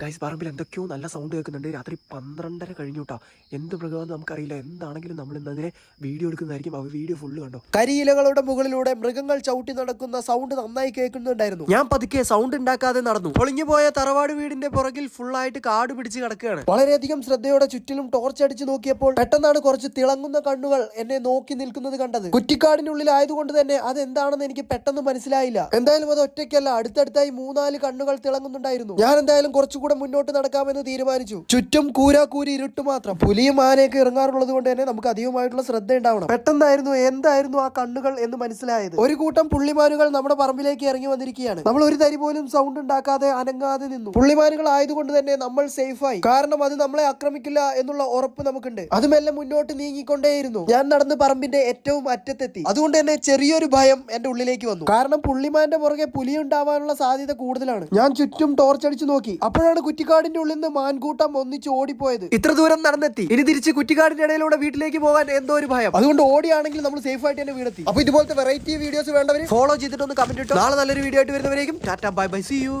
Guys പറമ്പിൽ എന്തൊക്കെയോ നല്ല sound കേൾക്കുന്നുണ്ട്. രാത്രി പന്ത്രണ്ടര കഴിഞ്ഞു കേട്ടോ എന്ത് മൃഗമെന്ന് നമുക്കറിയില്ല. എന്താണെങ്കിലും നമ്മൾ ഇന്നതിനെ വീഡിയോ എടുക്കുന്നതായിരിക്കും. അവർ വീഡിയോ ഫുള്ള് കണ്ടോ? കരിയിലകളുടെ മുകളിലൂടെ മൃഗങ്ങൾ ചവിട്ടി നടക്കുന്ന സൗണ്ട് നന്നായി കേൾക്കുന്നുണ്ടായിരുന്നു. ഞാൻ പതുക്കെ സൗണ്ട് ഉണ്ടാക്കാതെ നടന്നു. പൊളിഞ്ഞു പോയ തറവാട് വീടിന്റെ പുറകിൽ ഫുള്ളായിട്ട് കാട് പിടിച്ച് കിടക്കുകയാണ്. വളരെയധികം ശ്രദ്ധയോടെ ചുറ്റിലും ടോർച്ച് അടിച്ച് നോക്കിയപ്പോൾ പെട്ടെന്നാണ് കുറച്ച് തിളങ്ങുന്ന കണ്ണുകൾ എന്നെ നോക്കി നിൽക്കുന്നത് കണ്ടത്. കുറ്റിക്കാടിനുള്ളിൽ ആയതുകൊണ്ട് തന്നെ അത് എന്താണെന്ന് എനിക്ക് പെട്ടെന്ന് മനസ്സിലായില്ല. എന്തായാലും അത് ഒറ്റയ്ക്കല്ല. അടുത്തടുത്തായി മൂന്നാൽ കണ്ണുകൾ തിളങ്ങുന്നുണ്ടായിരുന്നു. ഞാൻ എന്തായാലും കുറച്ചുകൂടെ മുന്നോട്ട് നടക്കാമെന്ന് തീരുമാനിച്ചു. ചുറ്റും കൂരാക്കൂരി ഇരുട്ട് മാത്രം. പുലിയും ആനയൊക്കെ ഇറങ്ങാറുള്ളത് കൊണ്ട് തന്നെ നമുക്ക് അധികമായിട്ടുള്ള ശ്രദ്ധ ഉണ്ടാവണം. പെട്ടെന്നായിരുന്നു എന്തായിരുന്നു ആ കണ്ണുകൾ എന്ന് മനസ്സിലായത്. ഒരു കൂട്ടം പുള്ളിമാനുകൾ നമ്മുടെ പറമ്പിലേക്ക് ഇറങ്ങി വന്നിരിക്കുകയാണ്. നമ്മൾ ഒരു തരി പോലും സൗണ്ട് ഉണ്ടാക്കാതെ അനങ്ങാതെ നിന്നു. പുള്ളിമാനുകൾ ആയതുകൊണ്ട് തന്നെ നമ്മൾ സേഫായി കാരണം അത് നമ്മളെ ആക്രമിക്കില്ല എന്നുള്ള ഉറപ്പ് നമുക്കുണ്ട്. അത് മെല്ലെ മുന്നോട്ട് നീങ്ങിക്കൊണ്ടേയിരുന്നു. ഞാൻ നടന്ന് പറമ്പിന്റെ ഏറ്റവും അറ്റത്തെത്തി. അതുകൊണ്ട് തന്നെ ചെറിയൊരു ഭയം എന്റെ ഉള്ളിലേക്ക് വന്നു. കാരണം പുള്ളിമാന്റെ പുറകെ പുലി ഉണ്ടാവാനുള്ള സാധ്യത കൂടുതലാണ്. ഞാൻ ചുറ്റും ടോർച്ച് അടിച്ചു നോക്കി. അപ്പോഴാണ് കുറ്റിക്കാടിന്റെ ഉള്ളിൽ നിന്ന് മാൻകൂട്ടം ഒന്നിച്ച് ഓടിപ്പോയത്. ഇത്ര ദൂരം നടന്നെത്തി. ഇനി തിരിച്ച് കുറ്റിക്കാടിന്റെ ഇടയിലൂടെ വീട്ടിലേക്ക് പോകാൻ എന്തോ ഒരു ഭയം. അതുകൊണ്ട് ഓടിയാണെങ്കിൽ നമ്മൾ സേഫ് ആയിട്ട് തന്നെ വീടെത്തി. അപ്പൊ ഇതുപോലത്തെ വെറൈറ്റി വീഡിയോസ് വേണ്ടവർ ഫോളോ ചെയ്തിട്ടൊന്ന് കമന്റ് ഇട്ടു. നാളെ നല്ലൊരു വീഡിയോ ആയിട്ട് വരുന്നവരേക്കും. Tata bye bye see you